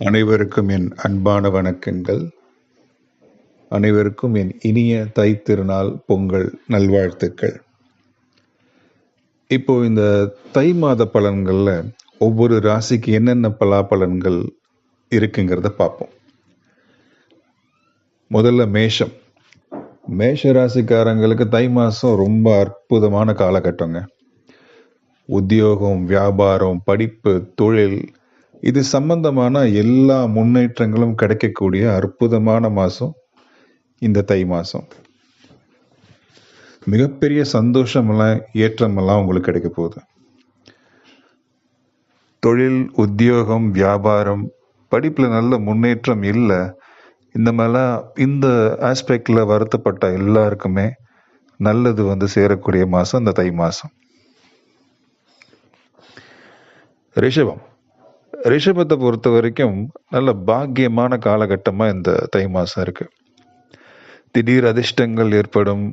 அனைவருக்கும் என் அன்பான வணக்கங்கள். அனைவருக்கும் என் இனிய தை திருநாள் பொங்கல் நல்வாழ்த்துக்கள். இப்போ இந்த தை மாத பலன்களில் ஒவ்வொரு ராசிக்கு என்னென்ன பலாபலன்கள் இருக்குங்கிறத பார்ப்போம். முதல்ல மேஷம். மேஷ ராசிக்காரங்களுக்கு தை மாதம் ரொம்ப அற்புதமான காலகட்டங்க. உத்தியோகம் வியாபாரம் படிப்பு தொழில் இது சம்பந்தமான எல்லா முன்னேற்றங்களும் கிடைக்கக்கூடிய அற்புதமான மாதம் இந்த தை மாதம் மிகப்பெரிய சந்தோஷமெல்லாம் ஏற்றமெல்லாம் உங்களுக்கு கிடைக்க போகுது. தொழில் உத்தியோகம் வியாபாரம் படிப்பில் நல்ல முன்னேற்றம் இல்லை. இந்த மாதிரிலாம் இந்த ஆஸ்பெக்டில் வருத்தப்பட்ட எல்லாருக்குமே நல்லது வந்து சேரக்கூடிய மாதம் இந்த தை மாதம் ரிஷபம். ரிஷபத்தை பொறுத்த வரைக்கும் நல்ல பாக்கியமான காலகட்டமாக இந்த தை மாதம் இருக்கு. திடீர் அதிர்ஷ்டங்கள் ஏற்படும்.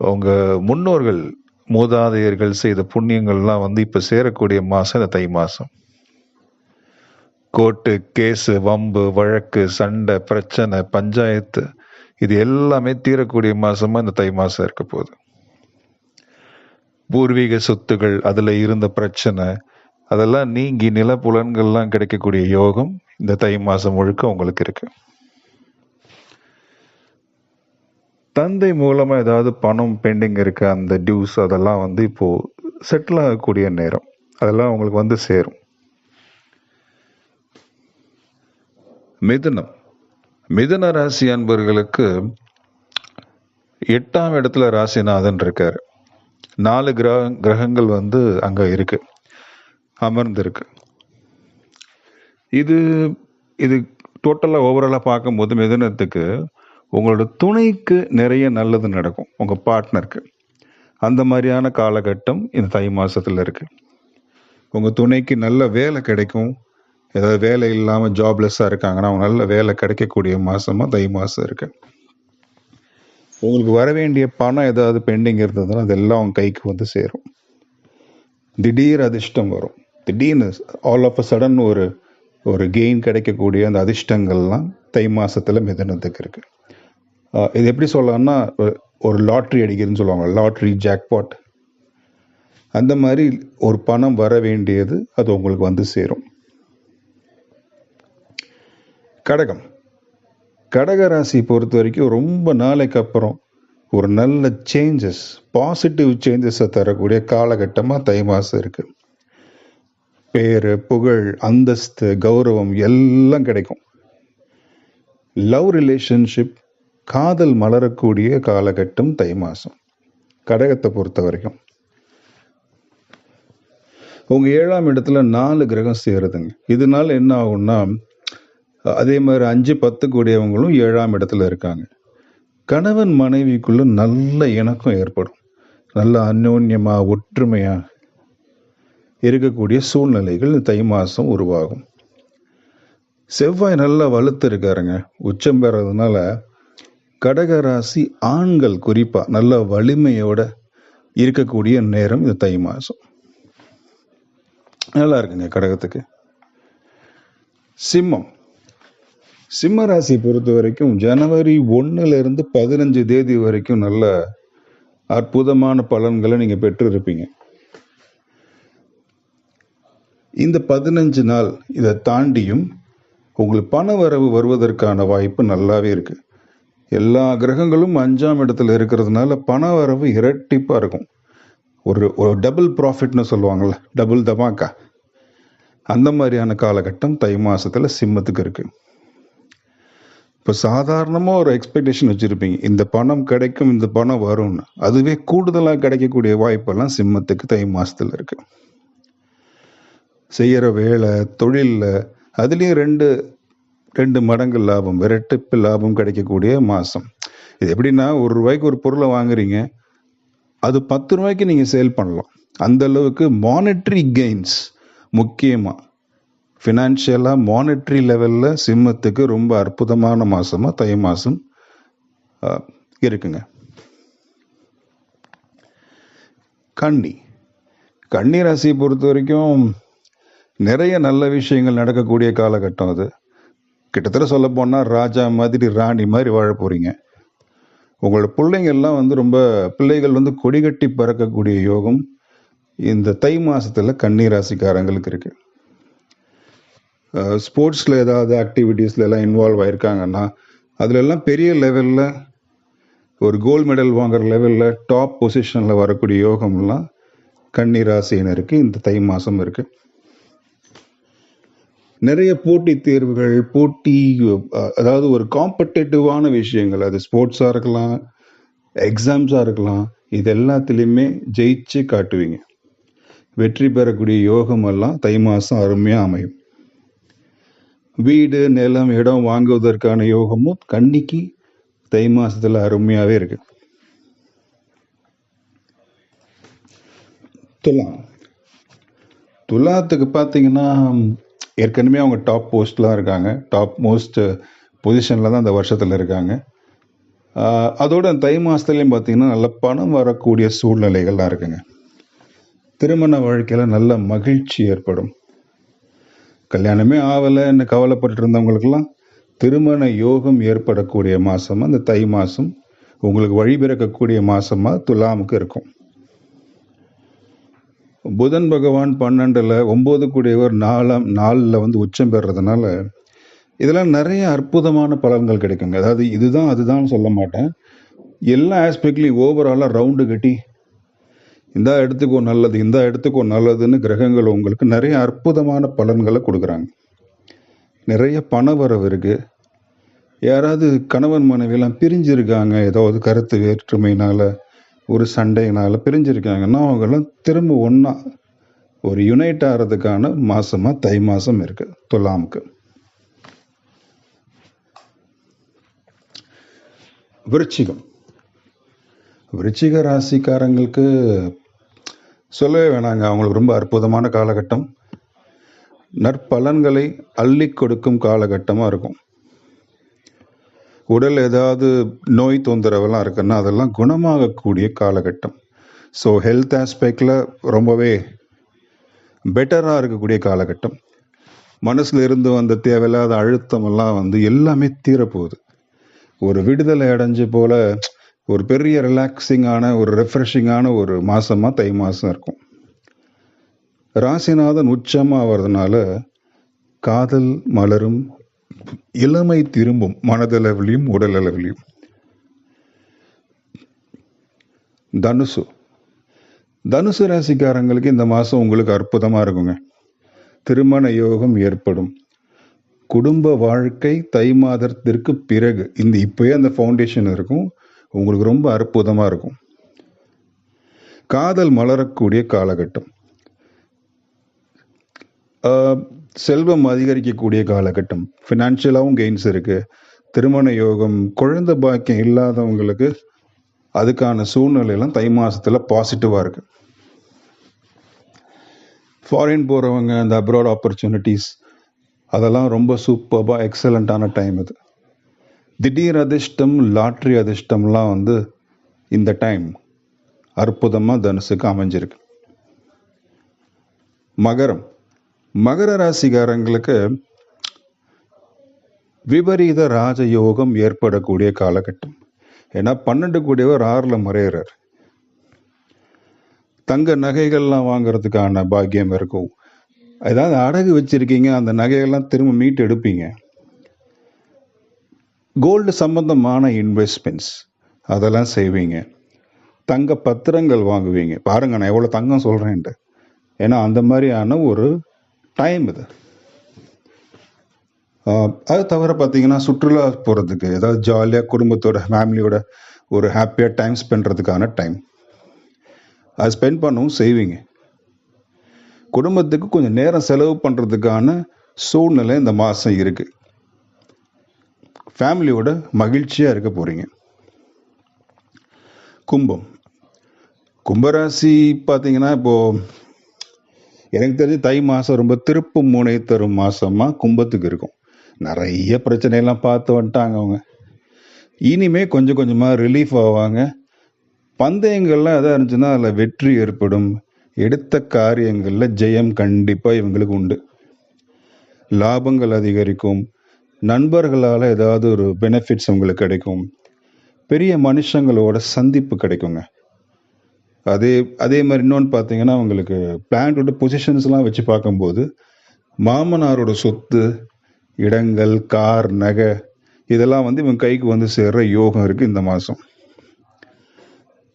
அவங்க முன்னோர்கள் மூதாதையர்கள் செய்த புண்ணியங்கள்லாம் வந்து இப்போ சேரக்கூடிய மாதம் இந்த தை மாதம் கோர்ட்டு கேஸு வம்பு வழக்கு சண்டை பிரச்சனை பஞ்சாயத்து இது எல்லாமே தீரக்கூடிய மாதமாக இந்த தை மாசம் இருக்க போகுது. பூர்வீக சொத்துகள் அதில் இருந்த பிரச்சனை அதெல்லாம் நீங்கி நிலப்புலன்கள்லாம் கிடைக்கக்கூடிய யோகம் இந்த தை மாதம் முழுக்க உங்களுக்கு இருக்கு. தந்தை மூலமாக ஏதாவது பணம் பெண்டிங் இருக்க அந்த டியூஸ் அதெல்லாம் வந்து இப்போ செட்டில் ஆகக்கூடிய நேரம். அதெல்லாம் உங்களுக்கு வந்து சேரும். மிதுனம். மிதுன ராசி அன்பர்களுக்கு எட்டாம் இடத்துல ராசிநாதன் இருக்கார். நாலு கிரக கிரகங்கள் வந்து அங்கே இருக்குது அமர்ந்திருக்கு. இது இது டோட்டலாக ஓவராலாக பார்க்கும்போது மிதனத்துக்கு உங்களோட துணைக்கு நிறைய நல்லது நடக்கும் உங்கள் பார்ட்னருக்கு அந்த மாதிரியான காலகட்டம் இந்த தை மாதத்தில் இருக்குது உங்கள் துணைக்கு நல்ல வேலை கிடைக்கும். ஏதாவது வேலை இல்லாமல் ஜாப்லெஸ்ஸாக இருக்காங்கன்னா அவங்க நல்ல வேலை கிடைக்கக்கூடிய மாதமாக தை மாதம் இருக்குது உங்களுக்கு வர வேண்டிய பணம் ஏதாவது பெண்டிங் இருந்ததுன்னா அதெல்லாம் அவங்க கைக்கு வந்து சேரும். திடீர் அதிர்ஷ்டம் வரும். திடீர்னு ஆல் ஆஃப் அ சடன் ஒரு ஒரு கெயின் கிடைக்கக்கூடிய அந்த அதிர்ஷ்டங்கள்லாம் தை மாதத்தில் மிதனத்துக்கு இருக்குது இது எப்படி சொல்லலாம்னா ஒரு- லாட்ரி அடிக்கிறதுன்னு சொல்லுவாங்க லாட்ரி ஜாக்பாட் அந்த மாதிரி ஒரு பணம் வர வேண்டியது அது உங்களுக்கு வந்து சேரும். கடகம். கடக ராசி பொறுத்த வரைக்கும் ரொம்ப நாளைக்கு அப்புறம் ஒரு நல்ல சேஞ்சஸ் பாசிட்டிவ் சேஞ்சஸை தரக்கூடிய காலகட்டமாக தை மாதம் இருக்குது பேர் புகழ் அந்தஸ்து கௌரவம் எல்லாம் கிடைக்கும். லவ் ரிலேஷன்ஷிப் காதல் மலரக்கூடிய காலகட்டம் தை மாதம் கடகத்தை பொறுத்த வரைக்கும். உங்கள் ஏழாம் இடத்துல நாலு கிரகம் சேருதுங்க. இதனால என்ன ஆகும்னா அதே மாதிரி அஞ்சு பத்து கூடியவங்களும் ஏழாம் இடத்துல இருக்காங்க. கணவன் மனைவிக்குள்ள நல்ல இணக்கம் ஏற்படும். நல்ல அந்யோன்யமாக ஒற்றுமையாக இருக்கக்கூடிய சூழ்நிலைகள் இந்த தை மாசம் உருவாகும். செவ்வாய் நல்லா வலுத்து இருக்காருங்க. உச்சம் பெறதுனால கடக ராசி ஆண்கள் குறிப்பாக நல்ல வலிமையோட இருக்கக்கூடிய நேரம் இந்த தை மாசம். நல்லா இருக்குங்க கடகத்துக்கு. சிம்மம். சிம்ம ராசி பொறுத்த வரைக்கும் ஜனவரி ஒன்றுலேருந்து பதினஞ்சு தேதி வரைக்கும் நல்ல அற்புதமான பலன்களை நீங்கள் பெற்று இருப்பீங்க இந்த பதினஞ்சு நாள் இதை தாண்டியும் உங்களுக்கு பண வரவு வருவதற்கான வாய்ப்பு நல்லாவே இருக்குது எல்லா கிரகங்களும் அஞ்சாம் இடத்துல இருக்கிறதுனால பண வரவு இரட்டிப்பாக இருக்கும். ஒரு ஒரு டபுள் ப்ராஃபிட்னு சொல்லுவாங்கள்ல டபுள் தமாக்கா அந்த மாதிரியான காலகட்டம் தை மாதத்தில் சிம்மத்துக்கு இருக்குது இப்போ சாதாரணமாக ஒரு எக்ஸ்பெக்டேஷன் வச்சுருப்பீங்க இந்த பணம் கிடைக்கும் இந்த பணம் வரும்னு. அதுவே கூடுதலாக கிடைக்கக்கூடிய வாய்ப்பெல்லாம் சிம்மத்துக்கு தை மாதத்தில் இருக்குது செய்கிற வேலை தொழிலில் அதுலேயும் ரெண்டு ரெண்டு மடங்கு லாபம் இரட்டிப்பு லாபம் கிடைக்கக்கூடிய மாதம் இது எப்படின்னா ஒரு ரூபாய்க்கு ஒரு பொருளை வாங்குறீங்க அது பத்து ரூபாய்க்கு நீங்கள் சேல் பண்ணலாம். அந்த அளவுக்கு மானிட்ரி கெயின்ஸ் முக்கியமாக ஃபினான்ஷியலாக மானிட்ரி லெவலில் சிம்மத்துக்கு ரொம்ப அற்புதமான மாதமாக தை மாதம் இருக்குங்க. கன்னி. கன்னி ராசியை பொறுத்த வரைக்கும் நிறைய நல்ல விஷயங்கள் நடக்கக்கூடிய காலகட்டம் அது. கிட்டத்தட்ட சொல்ல போனால் ராஜா மாதிரி ராணி மாதிரி வாழ போகிறீங்க உங்களோட பிள்ளைங்க எல்லாம் வந்து ரொம்ப பிள்ளைகள் வந்து கொடிகட்டி பறக்கக்கூடிய யோகம் இந்த தை மாதத்தில் கன்னி ராசிக்காரங்களுக்கு ஸ்போர்ட்ஸில் ஏதாவது ஆக்டிவிட்டீஸில் எல்லாம் இன்வால்வ் ஆயிருக்காங்கன்னா அதிலெல்லாம் பெரிய லெவலில் ஒரு கோல்டு மெடல் வாங்குற லெவலில் டாப் பொசிஷனில் வரக்கூடிய யோகம்லாம் கன்னிராசினருக்கு இந்த தை மாதம் இருக்குது நிறைய போட்டி தேர்வுகள் போட்டி அதாவது ஒரு காம்படேட்டிவான விஷயங்கள். அது ஸ்போர்ட்ஸாக இருக்கலாம் எக்ஸாம்ஸாக இருக்கலாம் இது எல்லாத்துலேயுமே ஜெயிச்சு காட்டுவீங்க. வெற்றி பெறக்கூடிய யோகம் எல்லாம் தை மாதம் அருமையாக அமையும். வீடு நிலம் இடம் வாங்குவதற்கான யோகமும் கன்னிக்கு தை மாதத்தில் அருமையாகவே இருக்கு. துலாம். துலாத்துக்கு பார்த்தீங்கன்னா ஏற்கனவே அவங்க டாப் போஸ்ட்லாம் இருக்காங்க. டாப் மோஸ்ட் பொசிஷனில் தான் அந்த வருஷத்தில் இருக்காங்க. அதோட அந்த தை மாதத்துலேயும் பார்த்தீங்கன்னா நல்ல பணம் வரக்கூடிய சூழ்நிலைகள்லாம் இருக்குங்க. திருமண வாழ்க்கையில் நல்ல மகிழ்ச்சி ஏற்படும். கல்யாணமே ஆகலைன்னு கவலைப்பட்டு இருந்தவங்களுக்கெல்லாம் திருமண யோகம் ஏற்படக்கூடிய மாதம் இந்த தை மாதம் உங்களுக்கு வழிபிறக்கக்கூடிய மாதமாக துலாமுக்கு இருக்கும். புதன் பகவான் பன்னெண்டுல ஒம்பது கூடியவர் நாலாம் நாளில் வந்து உச்சம் பெறுறதுனால இதெல்லாம் நிறைய அற்புதமான பலன்கள் கிடைக்குங்க. அதாவது இதுதான் அதுதான் சொல்ல மாட்டேன். எல்லா ஆஸ்பெக்ட்லையும் ஓவராலாக ரவுண்டு கட்டி இந்த இடத்துக்கோ நல்லது இந்த இடத்துக்கோ நல்லதுன்னு கிரகங்கள் உங்களுக்கு நிறைய அற்புதமான பலன்களை கொடுக்குறாங்க. நிறைய பண வரவு யாராவது கணவன் மனைவியெல்லாம் பிரிஞ்சிருக்காங்க ஏதாவது கருத்து வேற்றுமையினால். ஒரு சண்டையினால் பிரிஞ்சிருக்காங்கன்னா அவங்கெல்லாம் திரும்ப ஒன்றா ஒரு யுனைட் ஆகிறதுக்கான மாதமாக தை மாதம் இருக்குது துலாமுக்கு. விருச்சிகம். விருச்சிக ராசிக்காரங்களுக்கு சொல்லவே வேணாங்க. அவங்களுக்கு ரொம்ப அற்புதமான காலகட்டம். நற்பலன்களை அள்ளி கொடுக்கும் காலகட்டமாக இருக்கும். உடல் ஏதாவது நோய் தொந்தரவெல்லாம் இருக்குன்னா அதெல்லாம் குணமாகக்கூடிய காலகட்டம். ஸோ ஹெல்த் ஆஸ்பெக்டில் ரொம்பவே பெட்டராக இருக்கக்கூடிய காலகட்டம். மனசில் இருந்து வந்த தேவையில்லாத அழுத்தமெல்லாம் வந்து எல்லாமே தீரப்போகுது. ஒரு விடுதலை அடைஞ்சு போல் ஒரு பெரிய ரிலாக்ஸிங்கான ஒரு ரெஃப்ரெஷிங்கான ஒரு மாதமாக தை மாதம் இருக்கும். ராசிநாதன் உச்சமாக வர்றதுனால காதல் மலரும் இளமை திரும்பும் மனதளவிலையும் உடல் அளவிலையும் தனுசு. தனுசு ராசிக்காரங்களுக்கு இந்த மாசம் உங்களுக்கு அற்புதமா இருக்குங்க. திருமண யோகம் ஏற்படும். குடும்ப வாழ்க்கை தை மாதத்திற்கு பிறகு இந்த இப்போயே அந்த ஃபவுண்டேஷன் இருக்கும். உங்களுக்கு ரொம்ப அற்புதமா இருக்கும். காதல் மலரக்கூடிய காலகட்டம். ஆஹ், செல்வம் அதிகரிக்கக்கூடிய காலகட்டம். ஃபினான்ஷியலாகவும் கெயின்ஸ் இருக்குது திருமண யோகம் குழந்தை பாக்கியம் இல்லாதவங்களுக்கு அதுக்கான சூழ்நிலையெல்லாம் தை மாதத்தில் பாசிட்டிவாக இருக்குது ஃபாரின் போகிறவங்க அந்த அப்ராட் ஆப்பர்ச்சுனிட்டிஸ் அதெல்லாம் ரொம்ப சூப்பர்பாக எக்ஸலண்ட்டான டைம் இது. திடீர் அதிர்ஷ்டம் லாட்ரி அதிர்ஷ்டம்லாம் வந்து இந்த டைம் அற்புதமாக தனுசுக்கு அமைஞ்சிருக்கு. மகரம். மகர ராசிகாரங்களுக்கு விபரீத ராஜயோகம் ஏற்படக்கூடிய காலகட்டம். ஏன்னா பன்னெண்டு கூடியவர் ஆறில் மறையிறார். தங்க நகைகள்லாம் வாங்குறதுக்கான பாக்கியம் இருக்கும். ஏதாவது அடகு வச்சிருக்கீங்க அந்த நகையெல்லாம் திரும்ப மீட்டு எடுப்பீங்க. கோல்டு சம்பந்தமான இன்வெஸ்ட்மெண்ட்ஸ் அதெல்லாம் செய்வீங்க. தங்க பத்திரங்கள் வாங்குவீங்க. பாருங்க நான் எவ்வளோ தங்கம் சொல்கிறேன்ட்டு ஏன்னா அந்த மாதிரியான ஒரு டைம் இது. அது தவிர பார்த்தீங்கன்னா சுற்றுலா போகிறதுக்கு ஏதாவது ஜாலியாக குடும்பத்தோட ஃபேமிலியோட ஒரு ஹாப்பியாக டைம் ஸ்பெண்ட்றதுக்கான டைம் அது ஸ்பெண்ட் பண்ணவும் செய்வீங்க. குடும்பத்துக்கு கொஞ்சம் நேரம் செலவு பண்ணுறதுக்கான சூழ்நிலை இந்த மாதம் இருக்குது ஃபேமிலியோட மகிழ்ச்சியாக இருக்க போகிறீங்க கும்பம். கும்பராசி பார்த்தீங்கன்னா இப்போது எனக்கு தெரிஞ்சு தை மாதம் ரொம்ப திருப்பு முனை தரும் மாதமாக கும்பத்துக்கு இருக்கும். நிறைய பிரச்சனையெல்லாம் பார்த்து வந்துட்டாங்க அவங்க. இனிமே கொஞ்சம் கொஞ்சமாக ரிலீஃப் ஆவாங்க. பந்தயங்கள்லாம் எதாக இருந்துச்சுன்னா அதில் வெற்றி ஏற்படும். எடுத்த காரியங்களில் ஜெயம் கண்டிப்பாக இவங்களுக்கு உண்டு. லாபங்கள் அதிகரிக்கும். நண்பர்களால் ஏதாவது ஒரு பெனிஃபிட்ஸ் உங்களுக்கு கிடைக்கும். பெரிய மனுஷங்களோட சந்திப்பு கிடைக்குங்க. அதே அதே மாதிரி இன்னொன்று பார்த்தீங்கன்னா உங்களுக்கு பிளான்டோட பொசிஷன்ஸ்லாம் வச்சு பார்க்கும்போது மாமனாரோட சொத்து இடங்கள் கார் நகை இதெல்லாம் வந்து இவங்க கைக்கு வந்து சேர்ற யோகம் இருக்குது இந்த மாதம்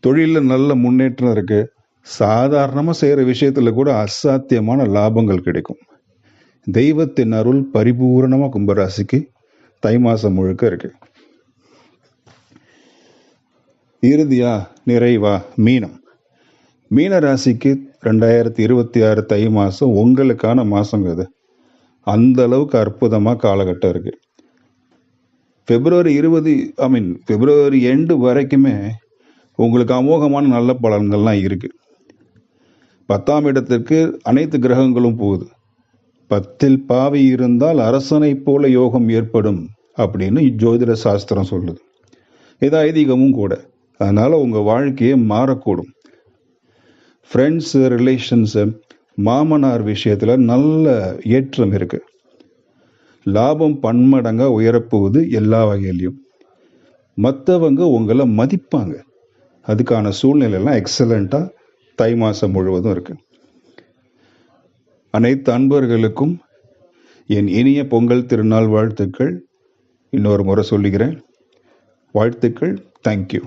தொழிலில் நல்ல முன்னேற்றம் இருக்குது சாதாரணமாக செய்கிற விஷயத்தில் கூட அசாத்தியமான லாபங்கள் கிடைக்கும். தெய்வத்தின் அருள் பரிபூரணமாக கும்பராசிக்கு தை மாதம் முழுக்க இருக்குது இறுதியா நிறைவா மீனம். மீன ராசிக்கு ரெண்டாயிரத்தி இருபத்தி ஆறு தை மாதம் உங்களுக்கான மாதங்க இது அந்த அளவுக்கு அற்புதமாக காலகட்டம் இருக்கு. பிப்ரவரி இருபது ஐ மீன் பிப்ரவரி எண்டு வரைக்குமே உங்களுக்கு அமோகமான நல்ல பலன்கள்லாம் இருக்கு. பத்தாம் இடத்திற்கு அனைத்து கிரகங்களும் போகுது. பத்தில் பாவி இருந்தால் அரசனைப் போல யோகம் ஏற்படும் அப்படின்னு ஜோதிட சாஸ்திரம் சொல்லுது. இது ஐதீகமும் கூட. அதனால உங்கள் வாழ்க்கையே மாறக்கூடும். ஃப்ரெண்ட்ஸு ரிலேஷன்ஸு மாமனார் விஷயத்தில் நல்ல ஏற்றம் இருக்குது லாபம் பன்மடங்காக உயரப்போகுது எல்லா வகையிலையும். மற்றவங்க உங்களை மதிப்பாங்க. அதுக்கான சூழ்நிலையெல்லாம் எக்ஸலண்ட்டாக தை மாதம் முழுவதும் இருக்குது அனைத்து அன்பர்களுக்கும் என் இனிய பொங்கல் திருநாள் வாழ்த்துக்கள். இன்னொரு முறை சொல்லுகிறேன். வாழ்த்துக்கள். தேங்க்யூ